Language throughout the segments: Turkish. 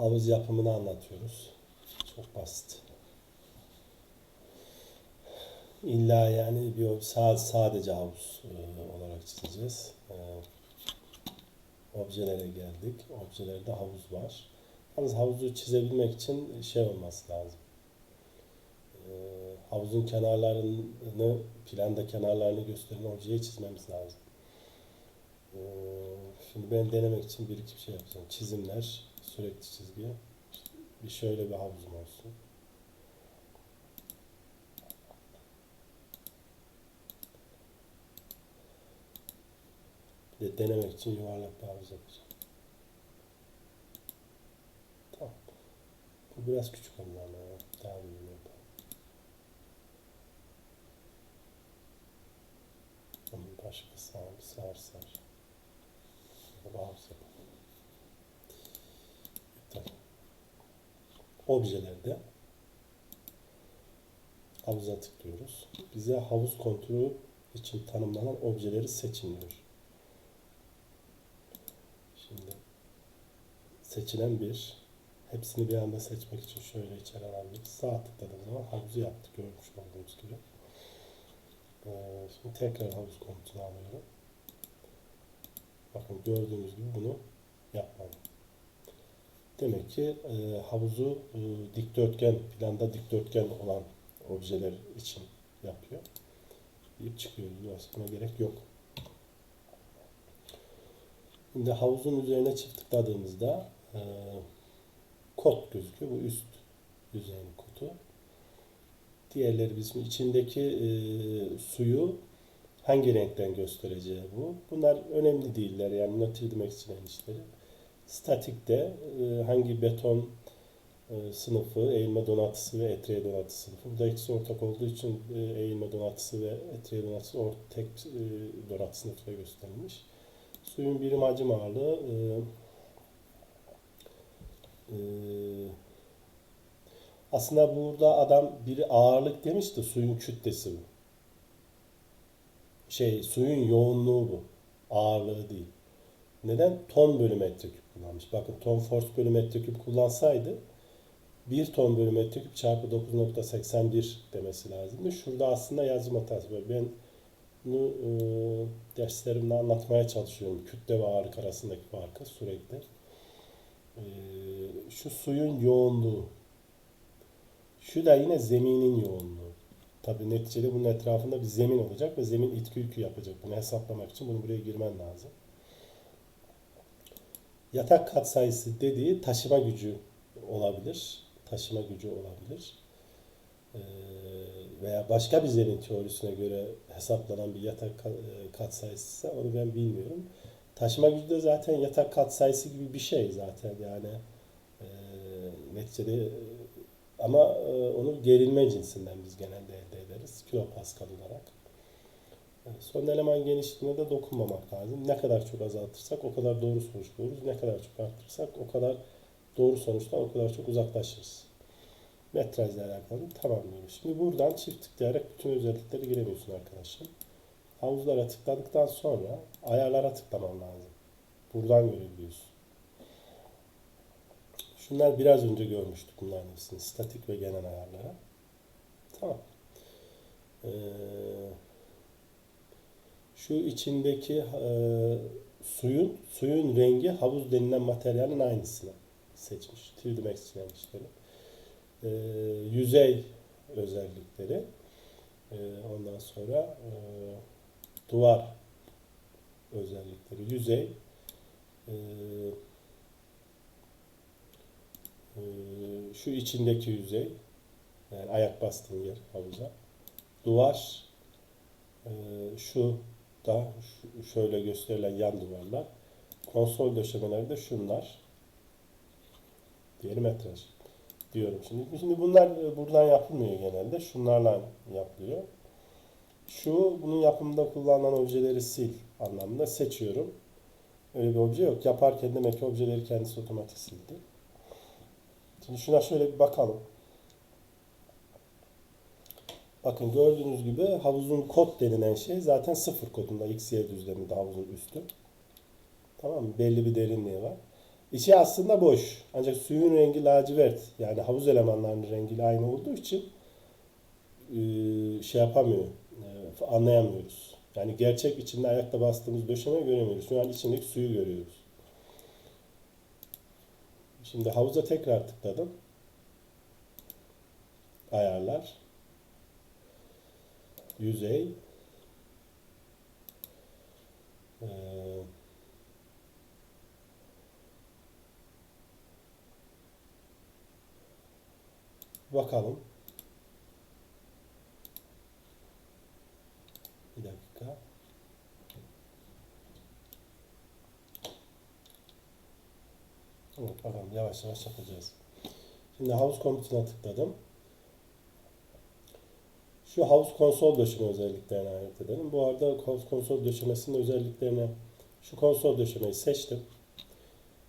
havuz yapımını anlatıyoruz. Çok basit. İlla yani bir sadece havuz e, olarak çizeceğiz. E, objelere geldik. Objelerde havuz var. Yalnız havuzu çizebilmek için şey olması lazım. E, havuzun kenarlarını, planda kenarlarını gösteren objeyi çizmemiz lazım. Şimdi ben denemek için bir iki şey yapacağım. Çizimler, sürekli çizgi. Bir şöyle bir havuzum olsun. Bir de denemek için yuvarlak bir havuz yapacağım. Tamam. Bu biraz küçük oldu ama ya. Daha büyüğünü yapalım. Onun sar sar. Şöyle bir havuz yapalım. Tamam. Objelerde havuza tıklıyoruz. Bize havuz kontrolü için tanımlanan objeleri seçin. Şimdi seçilen bir hepsini bir anda seçmek için şöyle içeri alabiliriz. Sağ tıkladığım zaman havuzu yaptık görmüş olduğunuz gibi. Ee, şimdi tekrar havuz komutunu alıyorum. Bakın gördüğünüz gibi bunu yapmadım. Demek ki e, havuzu e, dikdörtgen, planda dikdörtgen olan objeler için yapıyor. Deyip çıkıyoruz. Buna gerek yok. Şimdi havuzun üzerine çift tıkladığımızda e, kod gözüküyor. Bu üst yüzeyin kodu. Diğerleri bizim içindeki e, suyu hangi renkten göstereceği bu. Bunlar önemli değiller. Yani not edilmek için işleri. Statikte e, hangi beton e, sınıfı, eğilme donatısı ve etriye donatısı sınıfı. Burada ikisi ortak olduğu için e, eğilme donatısı ve etriye donatısı or, tek e, donatı sınıfıyla gösterilmiş. Suyun birim hacim ağırlığı e, e, aslında burada adam biri ağırlık demiş de suyun kütlesi bu. Şey suyun yoğunluğu bu. Ağırlığı değil. Neden? Ton bölü metreküp kullanmış. Bakın ton force bölü metreküp kullansaydı 1 ton bölü metreküp çarpı 9.81 demesi lazımdı. Şurada aslında yazım hatası var. Ben bunu e, derslerimde anlatmaya çalışıyorum. Kütle ve ağırlık arasındaki farkı sürekli. E, şu suyun yoğunluğu. Şu da yine zeminin yoğunluğu. Tabii neticede bunun etrafında bir zemin olacak ve zemin itki yükü yapacak. Bunu hesaplamak için bunu buraya girmen lazım. Yatak katsayısı dediği taşıma gücü olabilir. Taşıma gücü olabilir. Ee, veya başka bir zemin teorisine göre hesaplanan bir yatak e, katsayısı onu ben bilmiyorum. Taşıma gücü de zaten yatak katsayısı gibi bir şey zaten yani e, neticede ama e, onu gerilme cinsinden biz genelde elde ederiz kilopascal olarak. E, Son eleman genişliğine de dokunmamak lazım. Ne kadar çok azaltırsak o kadar doğru sonuç buluruz. Ne kadar çok arttırırsak o kadar doğru sonuçtan o kadar çok uzaklaşırız. Metrajla alakalı tamam diyoruz. Şimdi buradan çift tıklayarak bütün özellikleri giremiyorsun arkadaşlar. Havuzlara tıkladıktan sonra ayarlara tıklaman lazım. Buradan görebiliyorsun. Şunlar biraz önce görmüştük bunların hepsini. Statik ve genel ayarlara. Tamam. Ee, şu içindeki e, suyun suyun rengi havuz denilen materyalin aynısını seçmiş. 3D Max işleri. Ee, yüzey özellikleri. Ee, ondan sonra e, duvar özellikleri. Yüzey e, e, şu içindeki yüzey yani ayak bastığın yer havuza. Duvar e, şu da şöyle gösterilen yan duvarlar. Konsol döşemeleri de şunlar. Diğeri metraj diyorum şimdi. Şimdi bunlar buradan yapılmıyor genelde. Şunlarla yapılıyor. Şu bunun yapımında kullanılan objeleri sil anlamında seçiyorum. Öyle bir obje yok. Yaparken demek ki objeleri kendisi otomatik sildi. Şimdi şuna şöyle bir bakalım. Bakın gördüğünüz gibi havuzun kod denilen şey zaten sıfır kodunda x, y düzleminde havuzun üstü. Tamam mı? Belli bir derinliği var. İçi aslında boş. Ancak suyun rengi lacivert. Yani havuz elemanlarının rengiyle aynı olduğu için e, şey yapamıyor. e, Anlayamıyoruz. Yani gerçek içinde ayakta bastığımız döşemeyi göremiyoruz. Şu an içindeki suyu görüyoruz. Şimdi havuza tekrar tıkladım. Ayarlar. Yüzey. Ee, bakalım. Bir dakika. Evet, bakalım yavaş yavaş yapacağız. Şimdi havuz komutuna tıkladım. Şu havuz konsol döşeme özelliklerini ayırt edelim. Bu arada havuz konsol döşemesinin özelliklerini şu konsol döşemeyi seçtim.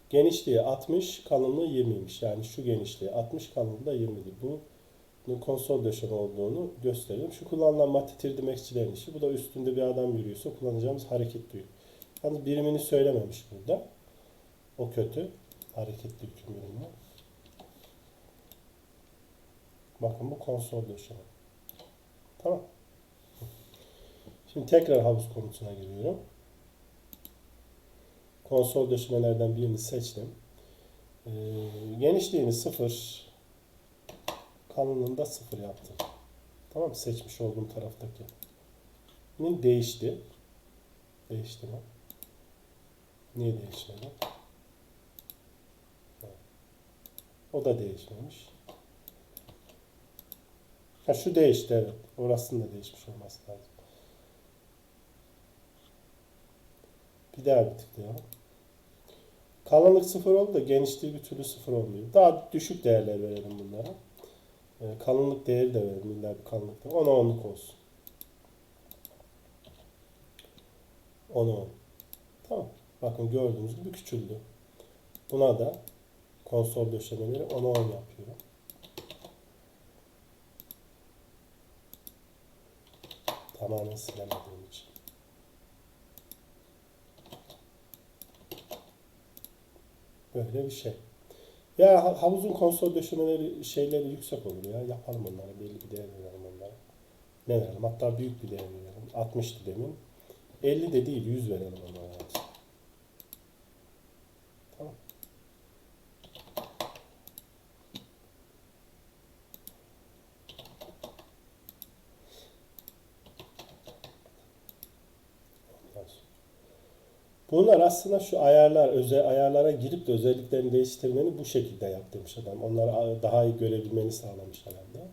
Genişliği 60, kalınlığı 20'ymiş. Yani şu genişliği 60, kalınlığı da 20'di. Bu konsol döşeme olduğunu gösteriyorum. Şu kullanılan madde tridimekçilerin işi. Bu da üstünde bir adam yürüyorsa kullanacağımız hareket düğüm. Yalnız birimini söylememiş burada. O kötü. Hareketli hüküm birimi. Bakın bu konsol döşeme. Tamam. Şimdi tekrar havuz komutuna giriyorum. Konsol döşemelerden birini seçtim. Ee, genişliğini 0, kalınlığını da 0 yaptım. Tamam? Seçmiş olduğum taraftaki. Şimdi değişti. Değişti mi? Niye değişmedi? O da değişmemiş. Ha şu değişti evet. Orasının değişmiş olması lazım. Bir daha bir tıklayalım. Kalınlık sıfır oldu da genişliği bir türlü sıfır olmuyor. Daha düşük değerler verelim bunlara. Ee, kalınlık değeri de verelim illa bir kalınlık değeri. 10'a 10'luk olsun. 10'a 10. Tamam. Bakın gördüğünüz gibi küçüldü. Buna da konsol döşemeleri 10'a 10 yapıyorum. Tamamen silemediğim için. Böyle bir şey. Ya ha- havuzun konsol döşemeleri şeyleri yüksek olur ya. Yapalım onlara. Belli bir değer verelim onlara. Ne verelim? Hatta büyük bir değer verelim. 60'tı demin. 50 de değil 100 verelim onlara. Tamam. Ondan sonra. Bunlar aslında şu ayarlar, özel ayarlara girip de özelliklerini değiştirmeni bu şekilde yap demiş adam. Onları daha iyi görebilmeni sağlamış herhalde.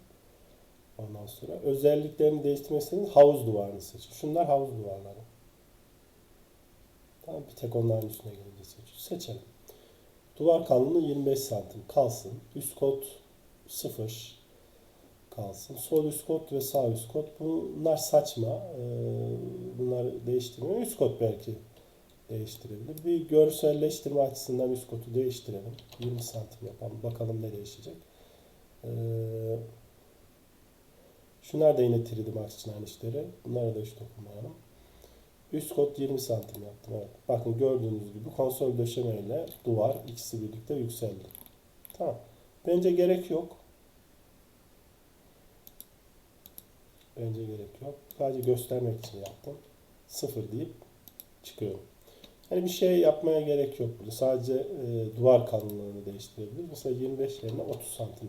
Ondan sonra özelliklerini değiştirmesinin havuz duvarını seçin. Şunlar havuz duvarları. Tamam bir tek onların üstüne gelince seçiyoruz. Seçelim. Duvar kalınlığı 25 santim kalsın. Üst kot 0 kalsın. Sol üst kot ve sağ üst kot. Bunlar saçma. Ee, Bunları değiştirmiyor. Üst kot belki değiştirebilir. Bir görselleştirme açısından üst kotu değiştirelim. 20 santim yapalım. Bakalım ne değişecek. Ee, şunlar da yine 3D Max için aynı işleri. Bunlara da hiç dokunmayalım. Üst kot 20 santim yaptım. Evet. Bakın gördüğünüz gibi konsol döşemeyle duvar ikisi birlikte yükseldi. Tamam. Bence gerek yok. Bence gerek yok. Sadece göstermek için yaptım. Sıfır deyip çıkıyorum. Hani bir şey yapmaya gerek yok burada. Sadece e, duvar kalınlığını değiştirebiliriz. Mesela 25 yerine 30 santim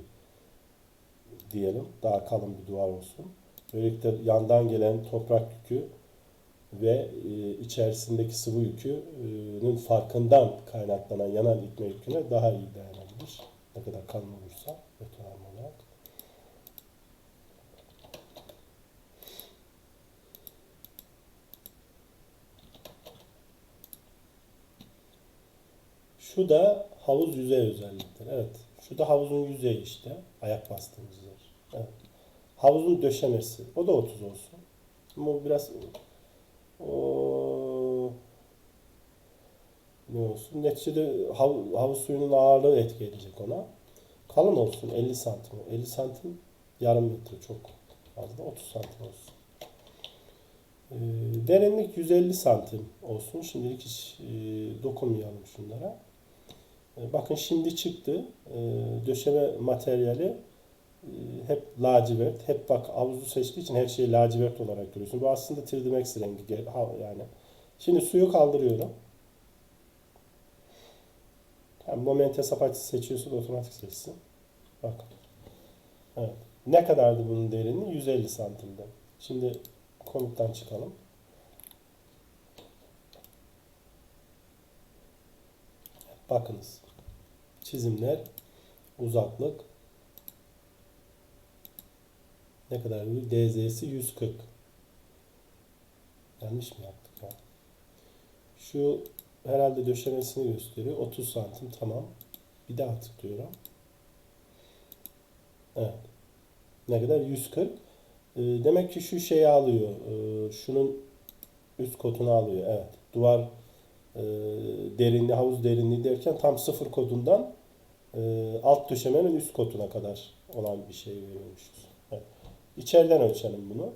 diyelim. Daha kalın bir duvar olsun. Böylelikle yandan gelen toprak yükü ve e, içerisindeki sıvı yükünün farkından kaynaklanan yanal itme yüküne daha iyi dayanabilir. Ne kadar kalın olursa betonarme olarak. Şu da havuz yüzey özellikleri. Evet. Şu da havuzun yüzeyi işte. Ayak bastığımız yer. Evet. Havuzun döşemesi. O da 30 olsun. Ama biraz o ne olsun? Neticede hav, havuz suyunun ağırlığı etki edecek ona. Kalın olsun 50 santim. 50 santim yarım metre çok fazla. 30 santim olsun. Ee, derinlik 150 santim olsun. Şimdilik hiç e, dokunmayalım şunlara. Bakın şimdi çıktı. E, Döşeme materyali e, hep lacivert. Hep bak havuzu seçtiği için her şeyi lacivert olarak görüyorsun. Bu aslında 3D Max rengi yani. Şimdi suyu kaldırıyorum. Yani moment hesap açısı seçiyorsun otomatik seçsin. Bakın. Evet. Ne kadardı bunun derinliği? 150 santimde. Şimdi komuttan çıkalım. Bakınız. Çizimler, uzaklık ne kadar büyük? DZ'si 140. Yanlış mı yaptık ya? Şu herhalde döşemesini gösteriyor. 30 santim tamam. Bir daha tıklıyorum. Evet. Ne kadar? 140. Ee, demek ki şu şeyi alıyor. Ee, şunun üst kotunu alıyor. Evet. Duvar e, derinliği, havuz derinliği derken tam sıfır kodundan e, alt döşemenin üst kotuna kadar olan bir şey veriyormuşuz. Evet. İçeriden ölçelim bunu.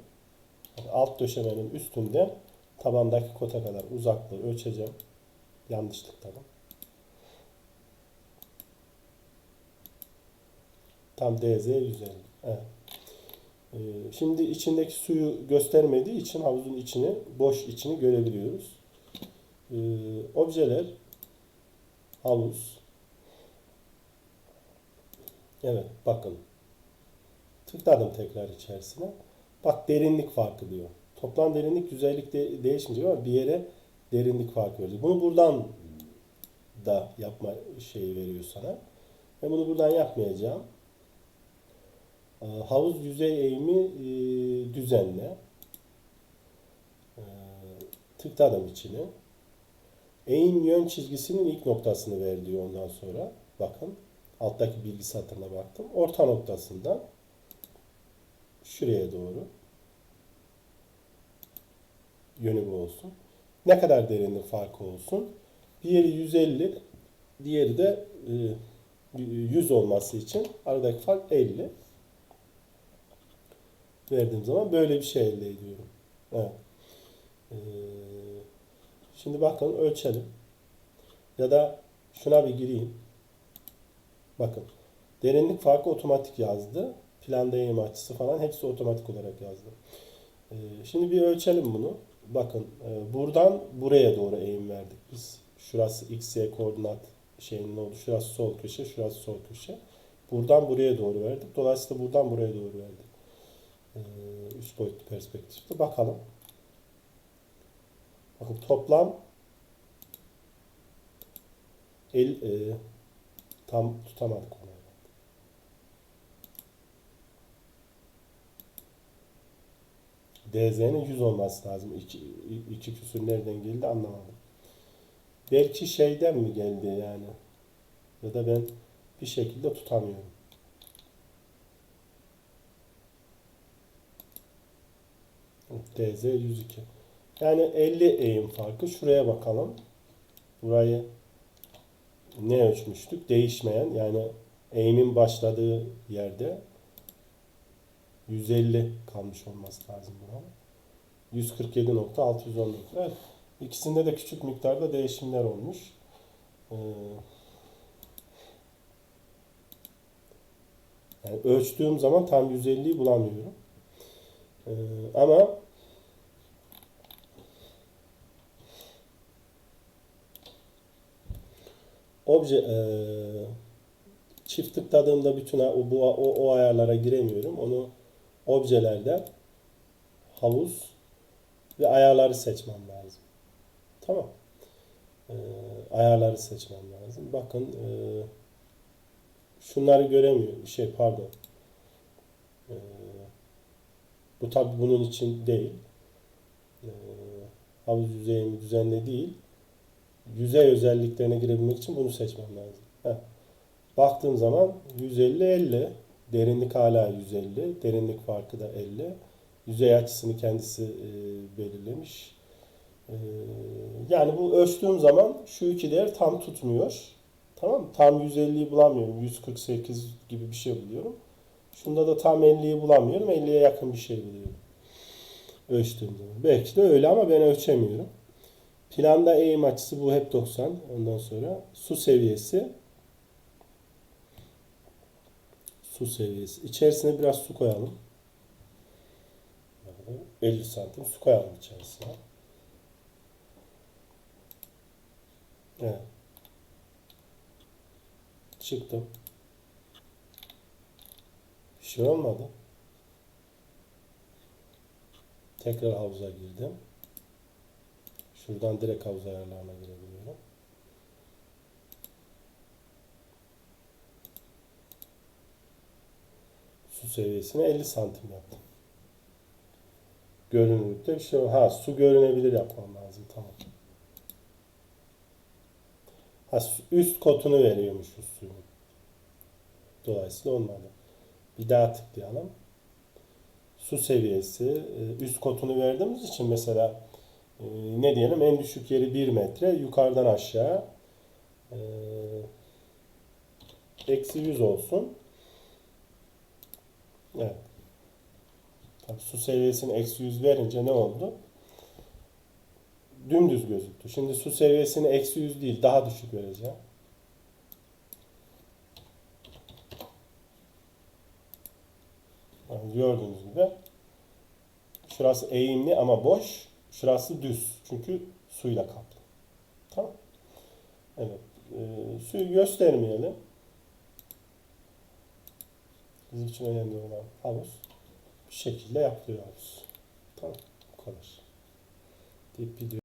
Alt döşemenin üstünden tabandaki kota kadar uzaklığı ölçeceğim. Yanlışlıkla. Tam DZ 150. Evet. Ee, Şimdi içindeki suyu göstermediği için havuzun içini, boş içini görebiliyoruz. Ee, objeler, havuz. Evet, bakın. Tıkladım tekrar içerisine. Bak derinlik farkı diyor. Toplam derinlik güzellik de değişmeyecek ama bir yere derinlik farkı verecek. Bunu buradan da yapma şeyi veriyor sana. Ben bunu buradan yapmayacağım. Ee, Havuz yüzey eğimi e, düzenle. Ee, Tıkladım içine. Eğim yön çizgisinin ilk noktasını ver diyor ondan sonra. Bakın alttaki bilgi satırına baktım. Orta noktasından şuraya doğru yönü bu olsun. Ne kadar derinlik farkı olsun? Diğeri 150, diğeri de e, 100 olması için aradaki fark 50 verdiğim zaman böyle bir şey elde ediyorum. Evet. Ee, şimdi bakın ölçelim. Ya da şuna bir gireyim. Bakın. Derinlik farkı otomatik yazdı. Planda eğim açısı falan hepsi otomatik olarak yazdı. Ee, şimdi bir ölçelim bunu. Bakın e, buradan buraya doğru eğim verdik biz. Şurası x, y koordinat şeyinin oldu. Şurası sol köşe, şurası sol köşe. Buradan buraya doğru verdik. Dolayısıyla buradan buraya doğru verdik. Ee, üç boyutlu perspektifte bakalım. Bakın toplam el e, tam tutamadık onu. DZ'nin 100 olması lazım. İki, iki küsür nereden geldi anlamadım. Belki şeyden mi geldi yani? Ya da ben bir şekilde tutamıyorum. DZ 102. Yani 50 eğim farkı. Şuraya bakalım. Burayı ne ölçmüştük? Değişmeyen yani eğimin başladığı yerde 150 kalmış olması lazım buranın. 147.619. Evet. İkisinde de küçük miktarda değişimler olmuş. Ee, yani ölçtüğüm zaman tam 150'yi bulamıyorum. Ee, ama obje e, çift tıkladığımda bütün o, bu, o, o ayarlara giremiyorum. Onu objelerden havuz ve ayarları seçmem lazım. Tamam. Ee, ayarları seçmem lazım. Bakın e, şunları göremiyorum. Şey pardon. Ee, bu tabi bunun için değil. Ee, havuz yüzeyini düzenle değil. Yüzey özelliklerine girebilmek için bunu seçmem lazım. Heh. Baktığım zaman 150-50 derinlik hala 150 derinlik farkı da 50 yüzey açısını kendisi e, belirlemiş. E, yani bu ölçtüğüm zaman şu iki değer tam tutmuyor. Tamam? Tam 150'yi bulamıyorum. 148 gibi bir şey buluyorum. Şunda da tam 50'yi bulamıyorum. 50'ye yakın bir şey buluyorum. Ölçtüğüm zaman. Belki de öyle ama ben ölçemiyorum. Planda eğim açısı bu hep 90. Ondan sonra su seviyesi su seviyesi. İçerisine biraz su koyalım. 50 santim su koyalım içerisine. Evet. Çıktım. Bir şey olmadı. Tekrar havuza girdim. Şuradan direkt havuz ayarlarına girebiliyorum. Su seviyesini 50 santim yaptım. Görünürlükte bir şey var. Ha su görünebilir yapmam lazım. Tamam. Ha, üst kotunu veriyormuş şu suyun. Dolayısıyla olmadı. Bir daha tıklayalım. Su seviyesi e, üst kotunu verdiğimiz için mesela e, ne diyelim en düşük yeri 1 metre yukarıdan aşağı e, eksi 100 olsun. Evet. Tabii su seviyesini eksi 100 verince ne oldu? Dümdüz gözüktü. Şimdi su seviyesini eksi 100 değil daha düşük vereceğim. Yani gördüğünüz gibi şurası eğimli ama boş. Şurası düz. Çünkü suyla kaplı. Tamam. Evet. Ee, suyu göstermeyelim. Bizim için önemli olan havuz. Bu şekilde yapılıyor havuz. Tamam. Bu kadar. Deyip